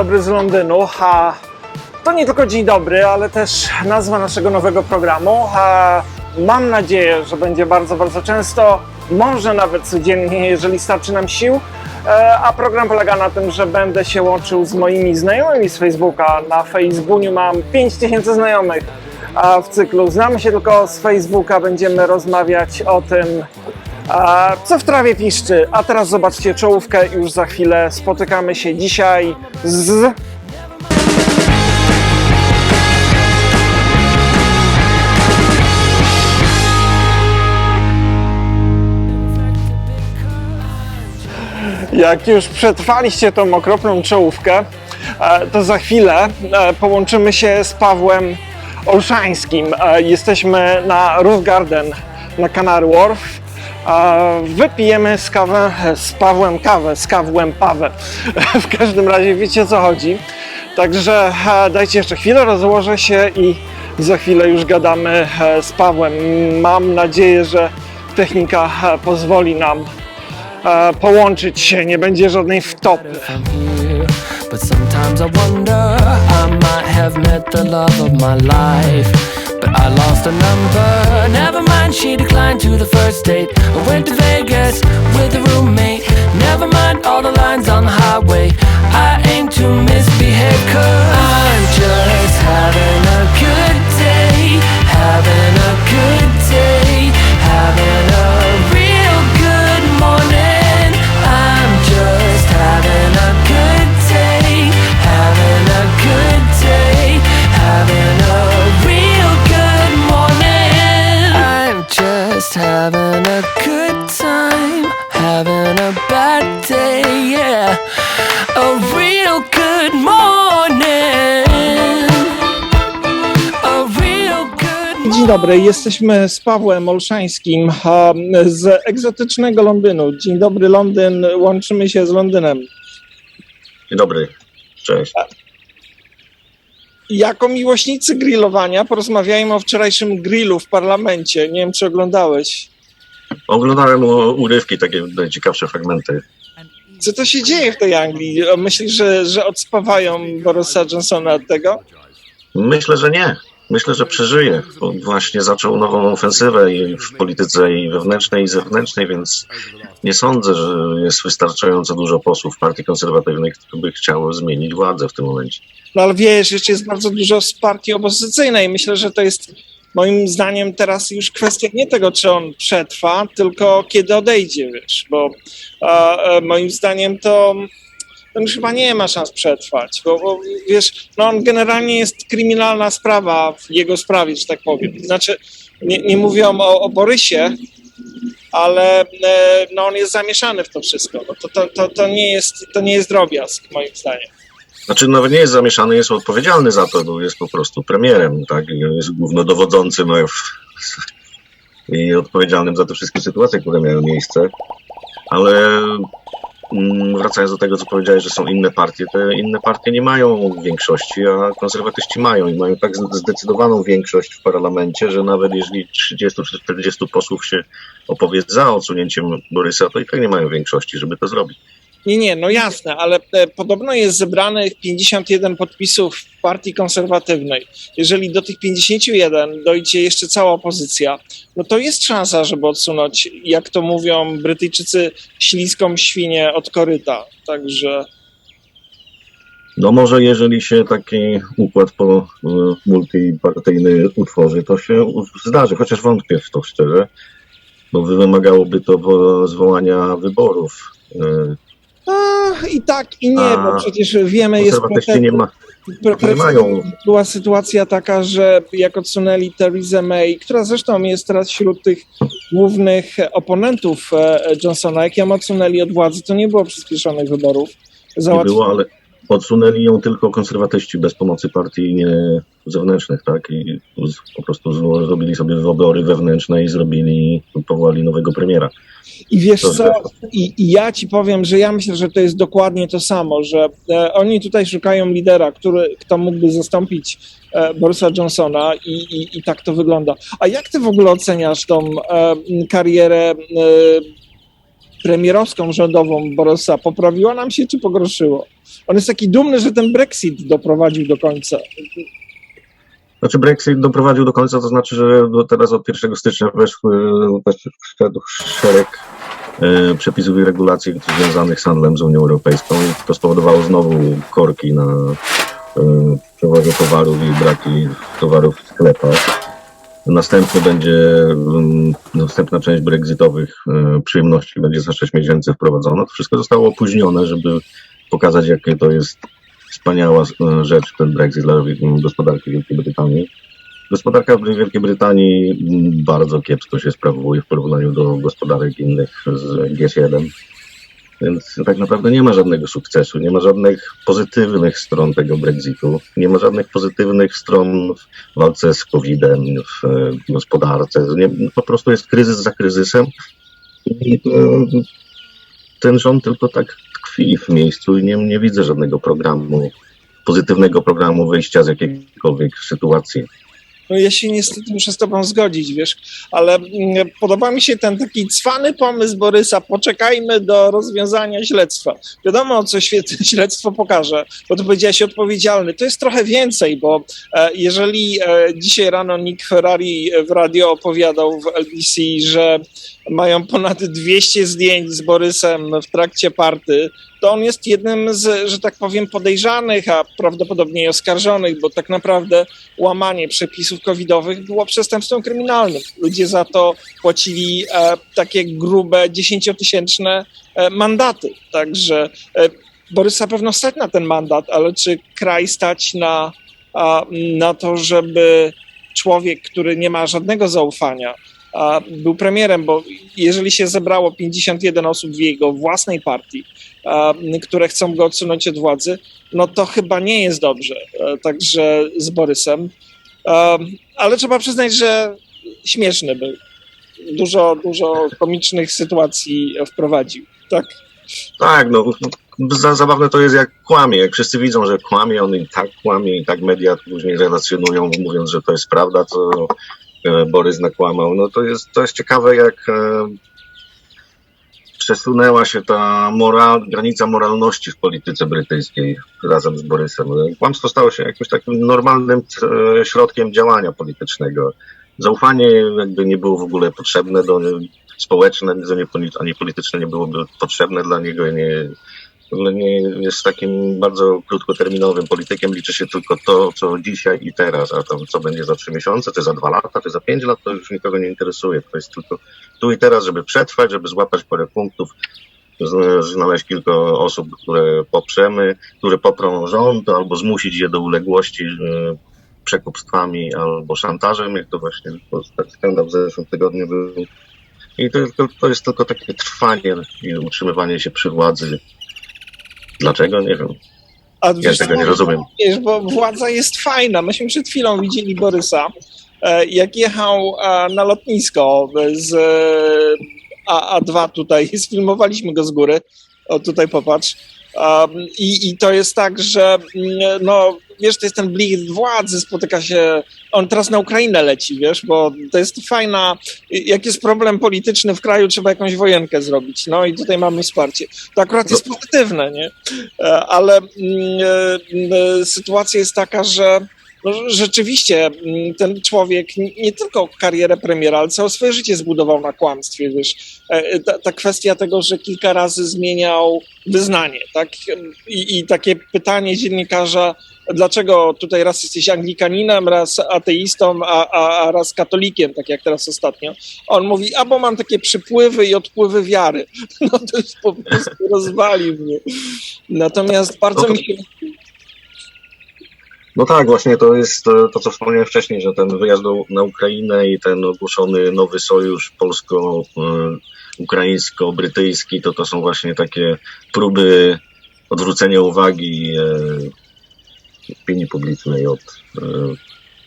dobry, z Londynu. A to nie tylko dzień dobry, ale też nazwa naszego nowego programu. A mam nadzieję, że będzie bardzo, bardzo często, może nawet codziennie, jeżeli starczy nam sił. E, A program polega na tym, że będę się łączył z moimi znajomymi z Facebooka. Na Facebooku mam 5000 znajomych. A w cyklu Znamy się tylko z Facebooka będziemy rozmawiać o tym, a co w trawie piszczy? A teraz zobaczcie czołówkę, już za chwilę spotykamy się dzisiaj z... Jak już przetrwaliście tą okropną czołówkę, e, to za chwilę e, połączymy się z Pawłem Olszańskim. E, Jesteśmy na Roof Garden na Canary Wharf. Wypijemy z, kawę, z Pawłem kawę, z Kawłem Pawę. W każdym razie wiecie co chodzi. Także e, dajcie jeszcze chwilę, rozłożę się i za chwilę już gadamy e, z Pawłem. Mam nadzieję, że technika e, pozwoli nam połączyć się, nie będzie żadnej wtopy. But sometimes I wonder, I might have met the love of my life. But I lost a number. Never mind, she declined to the first date. I went to Vegas with a roommate. Never mind all the lines on the highway. I dobry, jesteśmy z Pawłem Olszańskim z egzotycznego Londynu. Dzień dobry Londyn, łączymy się z Londynem. Dzień dobry, cześć. Jako miłośnicy grillowania porozmawiajmy o wczorajszym grillu w parlamencie. Nie wiem, czy oglądałeś. Oglądałem urywki, takie najciekawsze fragmenty. Co to się dzieje w tej Anglii? Myślisz, że, że odspawają Borisa Johnsona od tego? Myślę, że nie. Myślę, że przeżyje. Właśnie zaczął nową ofensywę i w polityce i wewnętrznej, i zewnętrznej, więc nie sądzę, że jest wystarczająco dużo posłów partii konserwatywnej, które by chciały zmienić władzę w tym momencie. No ale wiesz, jeszcze jest bardzo dużo z partii opozycyjnej. Myślę, że to jest moim zdaniem teraz już kwestia nie tego, czy on przetrwa, tylko kiedy odejdzie, wiesz, bo e, e, moim zdaniem to on chyba nie ma szans przetrwać, bo, bo wiesz, no on generalnie jest kryminalna sprawa w jego sprawie, że tak powiem. Znaczy, nie, nie mówię o, o Borysie, ale e, no on jest zamieszany w to wszystko. No to, to, to, to, nie jest, to nie jest drobiazg, moim zdaniem. Znaczy nawet nie jest zamieszany, jest odpowiedzialny za to, bo jest po prostu premierem, tak? Jest głównodowodzącym i odpowiedzialnym za te wszystkie sytuacje, które miały miejsce. Ale wracając do tego, co powiedziałeś, że są inne partie, te inne partie nie mają większości, a konserwatyści mają i mają tak zdecydowaną większość w parlamencie, że nawet jeżeli 30 czy 40 posłów się opowie za odsunięciem Borysa, to i tak nie mają większości, żeby to zrobić. Nie, nie, no jasne, ale e, podobno jest zebranych 51 podpisów w partii konserwatywnej. Jeżeli do tych 51 dojdzie jeszcze cała opozycja, no to jest szansa, żeby odsunąć, jak to mówią Brytyjczycy, śliską świnię od koryta. Także No może jeżeli się taki układ po, e, multipartyjny utworzy, to się zdarzy, chociaż wątpię w to szczerze, bo wymagałoby to wo- zwołania wyborów. E, a, i tak, i nie, A bo przecież wiemy, jest Konserwatyści nie, ma, nie mają była sytuacja taka, że jak odsunęli Theresa May, która zresztą jest teraz wśród tych głównych oponentów e, Johnsona, jak ją odsunęli od władzy, to nie było przyspieszonych wyborów. nie Załatw- było, ale odsunęli ją tylko konserwatyści bez pomocy partii nie, zewnętrznych, tak? I po prostu zrobili sobie wybory wewnętrzne i zrobili, powołali nowego premiera. I wiesz co, I, i ja ci powiem, że ja myślę, że to jest dokładnie to samo, że e, oni tutaj szukają lidera, który, kto mógłby zastąpić e, Borisa Johnsona i, i, i tak to wygląda. A jak ty w ogóle oceniasz tą e, karierę e, premierowską rządową Borysa poprawiła nam się, czy pogorszyło? On jest taki dumny, że ten Brexit doprowadził do końca. Znaczy Brexit doprowadził do końca, to znaczy, że teraz od 1 stycznia weszły, weszł- wszedł szereg e, przepisów i regulacji związanych z handlem z Unią Europejską i to spowodowało znowu korki na e, przewozie towarów i braki towarów w sklepach. Następny będzie, mm, następna część brexitowych e, przyjemności będzie za 6 miesięcy wprowadzona. To wszystko zostało opóźnione, żeby pokazać, jakie to jest wspaniała e, rzecz, ten Brexit dla gospodarki Wielkiej Brytanii. Gospodarka Wielkiej Brytanii mm, bardzo kiepsko się sprawuje w porównaniu do gospodarek innych z G7. Więc tak naprawdę nie ma żadnego sukcesu, nie ma żadnych pozytywnych stron tego Brexitu, nie ma żadnych pozytywnych stron w walce z COVID-em, w gospodarce. Nie, po prostu jest kryzys za kryzysem i e, ten rząd tylko tak tkwi w miejscu i nie, nie widzę żadnego programu, pozytywnego programu wyjścia z jakiejkolwiek sytuacji. No ja się niestety muszę z tobą zgodzić, wiesz, ale mm, podoba mi się ten taki cwany pomysł Borysa, poczekajmy do rozwiązania śledztwa. Wiadomo, co śledztwo pokaże, bo tu powiedziałeś odpowiedzialny. To jest trochę więcej, bo e, jeżeli e, dzisiaj rano Nick Ferrari w radio opowiadał w LBC, że mają ponad 200 zdjęć z Borysem w trakcie party, to on jest jednym z, że tak powiem, podejrzanych, a prawdopodobnie oskarżonych, bo tak naprawdę łamanie przepisów covidowych było przestępstwem kryminalnym. Ludzie za to płacili e, takie grube, dziesięciotysięczne e, mandaty. Także e, Borysa pewno stać na ten mandat, ale czy kraj stać na, a, na to, żeby człowiek, który nie ma żadnego zaufania, był premierem, bo jeżeli się zebrało 51 osób w jego własnej partii, które chcą go odsunąć od władzy, no to chyba nie jest dobrze. E, Także z Borysem. Ale trzeba przyznać, że śmieszny był. Dużo, dużo komicznych sytuacji wprowadził. Tak. Tak, no za, zabawne to jest jak kłamie. Jak wszyscy widzą, że kłamie, on i tak kłamie i tak media później relacjonują, mówiąc, że to jest prawda, e, Borys nakłamał. No to jest, to jest ciekawe, jak e, przesunęła się ta moral, granica moralności w polityce brytyjskiej razem z Borysem. Kłamstwo stało się jakimś takim normalnym e, środkiem działania politycznego. Zaufanie jakby nie było w ogóle potrzebne do społeczne, ani poli- ani polityczne nie byłoby potrzebne dla niego. Nie, nie jest takim bardzo krótkoterminowym politykiem. Liczy się tylko to, co dzisiaj i teraz, a tam co będzie za trzy miesiące, czy za dwa lata, czy za pięć lat, to już nikogo nie interesuje. To jest tylko tu i teraz, żeby przetrwać, żeby złapać parę punktów, znaleźć kilka osób, które poprzemy, które poprą rząd, albo zmusić je do uległości e, przekupstwami albo szantażem, jak to właśnie skandal w zeszłym tygodniu był. I to, to, to jest tylko takie trwanie i utrzymywanie się przy władzy. Dlaczego? Nie wiem. A Ja tego nie rozumiem. Wiesz, bo władza jest fajna. Myśmy przed chwilą widzieli Borysa, e, jak jechał e, na lotnisko z e, A- A2 tutaj, sfilmowaliśmy go z góry. O, tutaj popatrz. Um, i, I to jest tak, że mm, no, wiesz, to jest ten blik władzy, spotyka się, on teraz na Ukrainę leci, wiesz, bo to jest fajna, jak jest problem polityczny w kraju, trzeba jakąś wojenkę zrobić, no i tutaj mamy wsparcie. To akurat jest pozytywne, nie? E, ale e, e, sytuacja jest taka, że no, rzeczywiście mm, ten człowiek nie tylko karierę premiera, ale całe swoje życie zbudował na kłamstwie, wiesz. E, Ta, ta kwestia tego, że kilka razy zmieniał wyznanie, tak? I, I takie pytanie dziennikarza, dlaczego tutaj raz jesteś anglikaninem, raz ateistą, a, a, a raz katolikiem, tak jak teraz ostatnio. On mówi, albo mam takie przypływy i odpływy wiary. No to już po prostu rozwalił mnie. Natomiast bardzo mi się No tak, właśnie to jest to, co wspomniałem wcześniej, że ten wyjazd do, na Ukrainę i ten ogłoszony nowy sojusz polsko-ukraińsko-brytyjski, to to są właśnie takie próby odwrócenia uwagi e, opinii publicznej od. E,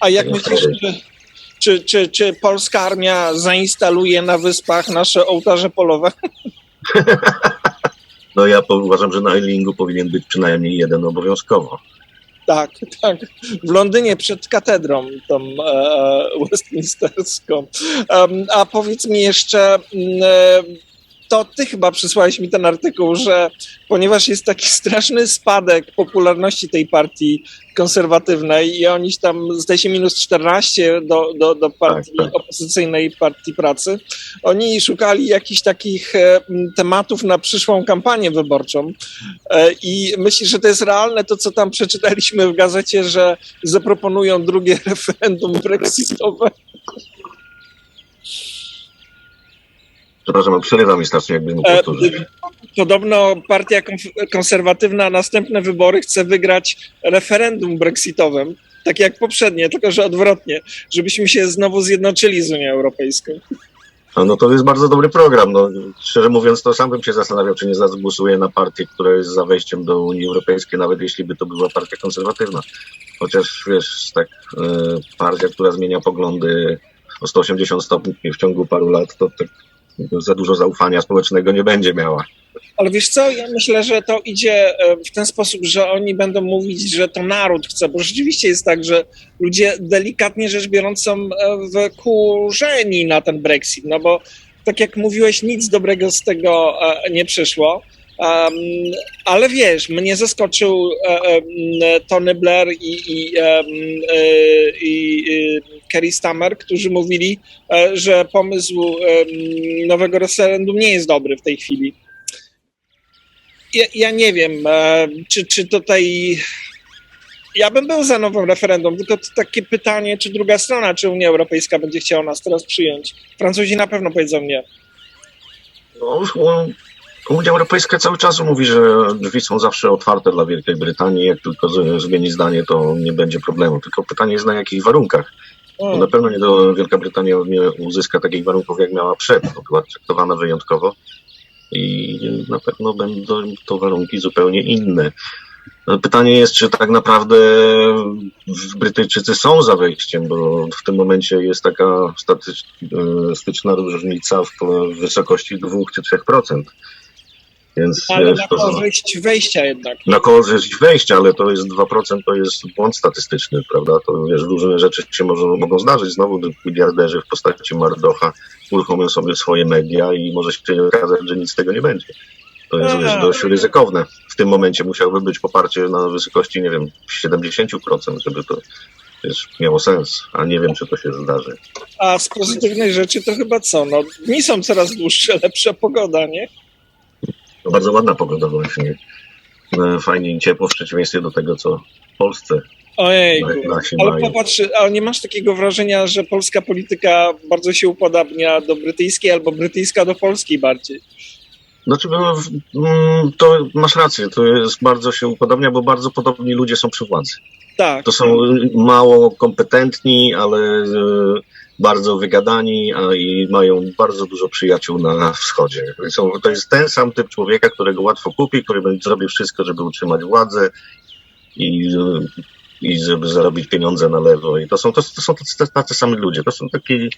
A jak myślisz, sorry. czy, czy, czy, polska armia zainstaluje na wyspach nasze ołtarze polowe? no ja uważam, że na Eilingu powinien być przynajmniej jeden obowiązkowo. Tak, tak. W Londynie przed katedrą tą e, westminsterską. Em, a powiedz mi jeszcze, mm, e, to ty chyba przysłałeś mi ten artykuł, że ponieważ jest taki straszny spadek popularności tej partii konserwatywnej i oni tam, zdaje się, minus 14 do, do, do partii Tak, tak. opozycyjnej Partii Pracy, oni szukali jakichś takich e, tematów na przyszłą kampanię wyborczą e, i myślisz, że to jest realne to, co tam przeczytaliśmy w gazecie, że zaproponują drugie referendum brexitowe? Przepraszam, przerywa mi strasznie, jakbyś mógł E, powtórzyć. Podobno partia konserwatywna następne wybory chce wygrać referendum brexitowym, tak jak poprzednie, tylko że odwrotnie, żebyśmy się znowu zjednoczyli z Unią Europejską. A No to jest bardzo dobry program. No, szczerze mówiąc, to sam bym się zastanawiał, czy nie zagłosuję na partię, która jest za wejściem do Unii Europejskiej, nawet jeśli by to była partia konserwatywna. Chociaż wiesz, tak, e, partia, która zmienia poglądy o 180 stopni w ciągu paru lat, to tak za dużo zaufania społecznego nie będzie miała. Ale wiesz co, ja myślę, że to idzie e, w ten sposób, że oni będą mówić, że to naród chce, bo rzeczywiście jest tak, że ludzie delikatnie rzecz biorąc są e, wkurzeni na ten Brexit, no bo tak jak mówiłeś, nic dobrego z tego e, nie przyszło. Um, ale wiesz, mnie zaskoczył e, e, m, Tony Blair i, i, e, i e, Kerry Stammer, którzy mówili, e, że pomysł nowego referendum nie jest dobry w tej chwili ja, ja nie wiem, e, czy, czy tutaj. Ja bym był za nowym referendum, tylko to takie pytanie, czy druga strona, czy Unia Europejska będzie chciała nas teraz przyjąć. Francuzi na pewno powiedzą nie. No, Unia Europejska cały czas mówi, że drzwi są zawsze otwarte dla Wielkiej Brytanii. Jak tylko zmieni zdanie, to nie będzie problemu. Tylko pytanie jest na jakich warunkach. Bo O, na pewno nie do, Wielka Brytania nie uzyska takich warunków, jak miała przed. No, była traktowana wyjątkowo i na pewno będą to warunki zupełnie inne. No, Pytanie jest, czy tak naprawdę Brytyjczycy są za wejściem, bo w tym momencie jest taka statystyczna różnica w w wysokości 2 czy 3%. Więc ale wiesz, na korzyść wejścia jednak. na korzyść wejścia, ale to jest 2%, to jest błąd statystyczny, prawda? To wiesz, różne rzeczy się może, mogą zdarzyć. Znowu miliarderzy w postaci Mardocha uruchomią sobie swoje media i może się okazać, że nic z tego nie będzie. To jest wiesz, dość ryzykowne. W tym momencie musiałby być poparcie na wysokości, nie wiem, 70%, żeby to wiesz, miało sens, a nie wiem, czy to się zdarzy. A z pozytywnej rzeczy to chyba co? No, dni są coraz dłuższe, lepsza pogoda, nie? No, bardzo ładna pogoda właśnie. E, Fajnie i ciepło, w przeciwieństwie do tego, co w Polsce Ojej. Ale popatrz, ale nie masz takiego wrażenia, że polska polityka bardzo się upodabnia do brytyjskiej albo brytyjska do polskiej bardziej? Znaczy, no, mm, to masz rację, to jest bardzo się upodobnia, bo bardzo podobni ludzie są przy władzy. Tak. To są mało kompetentni, ale e, bardzo wygadani a i mają bardzo dużo przyjaciół na wschodzie. Są, to jest ten sam typ człowieka, którego łatwo kupi, który będzie wszystko, żeby utrzymać władzę i, i żeby zarobić pieniądze na lewo. I to są, to, to są tacy, tacy sami ludzie. To są takie,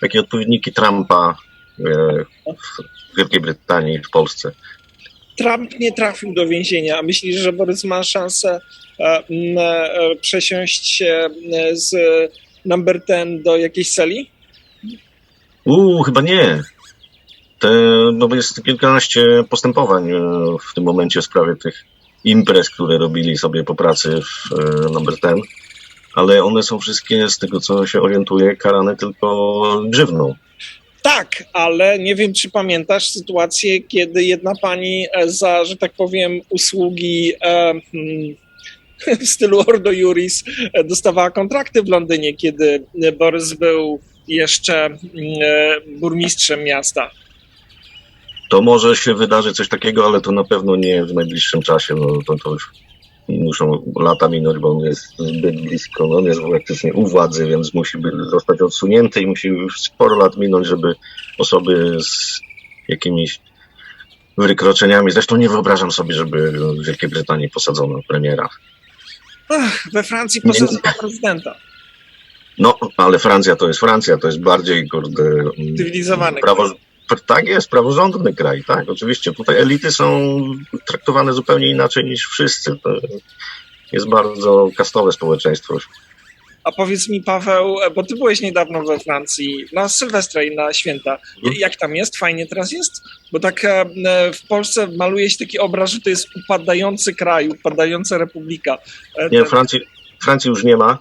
takie odpowiedniki Trumpa e, w Wielkiej Brytanii i w Polsce. Trump nie trafił do więzienia. A myślisz, że Borys ma szansę e, e, przesiąść z number 10 do jakiejś celi? Uuu, chyba nie. Te, no bo jest kilkanaście postępowań e, w tym momencie w sprawie tych imprez, które robili sobie po pracy w e, Number 10, ale one są wszystkie, z tego co się orientuję, karane tylko grzywną. Tak, ale nie wiem, czy pamiętasz sytuację, kiedy jedna pani e, za, że tak powiem, usługi e, hmm, w stylu Ordo Juris e, dostawała kontrakty w Londynie, kiedy Borys był jeszcze mm, e, burmistrzem miasta. To może się wydarzy coś takiego, ale to na pewno nie w najbliższym czasie. No, to, to już muszą lata minąć, bo on jest zbyt blisko, no, on jest praktycznie u władzy, więc musi być, zostać odsunięty i musi już sporo lat minąć, żeby osoby z jakimiś wykroczeniami, zresztą nie wyobrażam sobie, żeby w Wielkiej Brytanii posadzono premiera. Ach, we Francji posadzono prezydenta. No, ale Francja to jest Francja, to jest bardziej, kurde, Cywilizowany prawo, tak jest, praworządny kraj, tak, oczywiście. Tutaj elity są traktowane zupełnie inaczej niż wszyscy. To jest bardzo kastowe społeczeństwo. A powiedz mi, Paweł, bo ty byłeś niedawno we Francji na Sylwestra i na święta. Mhm. Jak tam jest? Fajnie teraz jest? Bo tak e, w Polsce maluje się taki obraz, że to jest upadający kraj, upadająca republika. E, Nie, Francji, Francji już nie ma.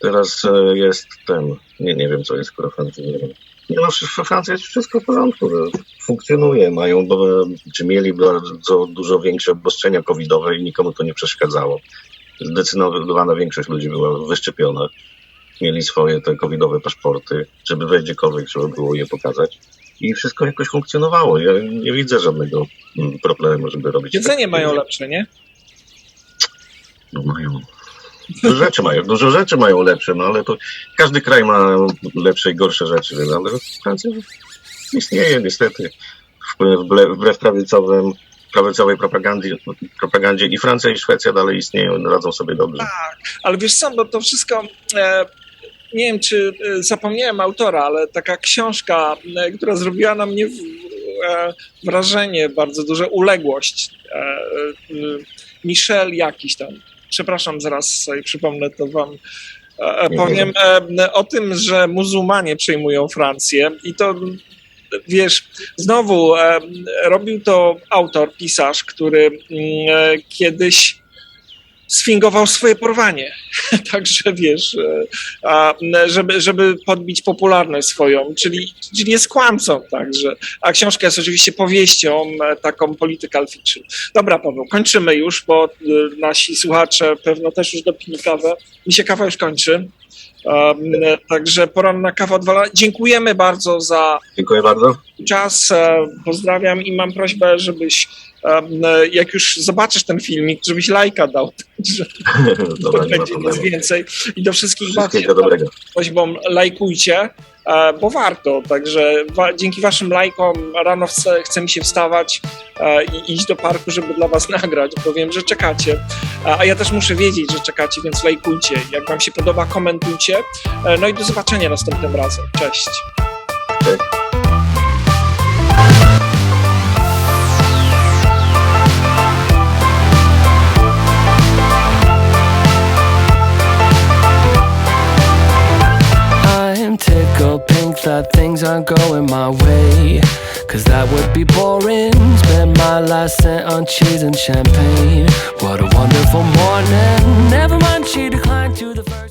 Teraz e, jest ten, nie, nie wiem co jest skoro Francji nie wiem. Nie no, w Francji jest wszystko w porządku, funkcjonuje, mają, bo, czy mieli bardzo dużo większe obostrzenia covidowe i nikomu to nie przeszkadzało. Zdecydowana większość ludzi była wyszczepiona. Mieli swoje te covidowe paszporty, żeby wejść gdziekolwiek trzeba było je pokazać. I wszystko jakoś funkcjonowało. Ja nie widzę żadnego mm, problemu, żeby robić. Jedzenie takie- mają lepsze, nie? no mają. Dużo rzeczy mają, dużo rzeczy mają lepsze, no ale to każdy kraj ma lepsze i gorsze rzeczy, ale Francja istnieje niestety wbrew, wbrew prawicowym, prawicowej propagandzie, propagandzie i Francja i Szwecja dalej istnieją, radzą sobie dobrze. Ale wiesz co, bo to wszystko, e, nie wiem czy e, zapomniałem autora, ale taka książka, e, która zrobiła na mnie e, wrażenie, bardzo duże uległość. Michel jakiś tam, przepraszam, zaraz sobie przypomnę to wam. Powiem o tym, że muzułmanie przejmują Francję i to wiesz, znowu e, robił to autor, pisarz, który mm, e, kiedyś sfingował swoje porwanie. Także wiesz, e, a, żeby, żeby podbić popularność swoją, czyli, czyli jest kłamcą, także. A książka jest oczywiście powieścią, e, taką political fiction. Dobra, Paweł, kończymy już, bo e, nasi słuchacze pewno też już dopili kawę. Mi się kawa już kończy. Um, także poranna kawa odwala. Dziękujemy bardzo za Dziękuję bardzo. czas. e, Pozdrawiam i mam prośbę, żebyś, e, jak już zobaczysz ten filmik, żebyś lajka dał, Dobra, to będzie nic więcej. I do wszystkich was prośbą lajkujcie, e, bo warto. Także dzięki waszym lajkom rano chce, chce mi się wstawać e, i iść do parku, żeby dla was nagrać, bo wiem, że czekacie. A a ja też muszę wiedzieć, że czekacie, więc lajkujcie. Jak wam się podoba, komentujcie. E, No i do zobaczenia następnym razem. Cześć. I'm tickled pink that things aren't going my way. Cause that would be boring. Spend my last cent on cheese and champagne. What a wonderful morning. Never mind, she declined to the first.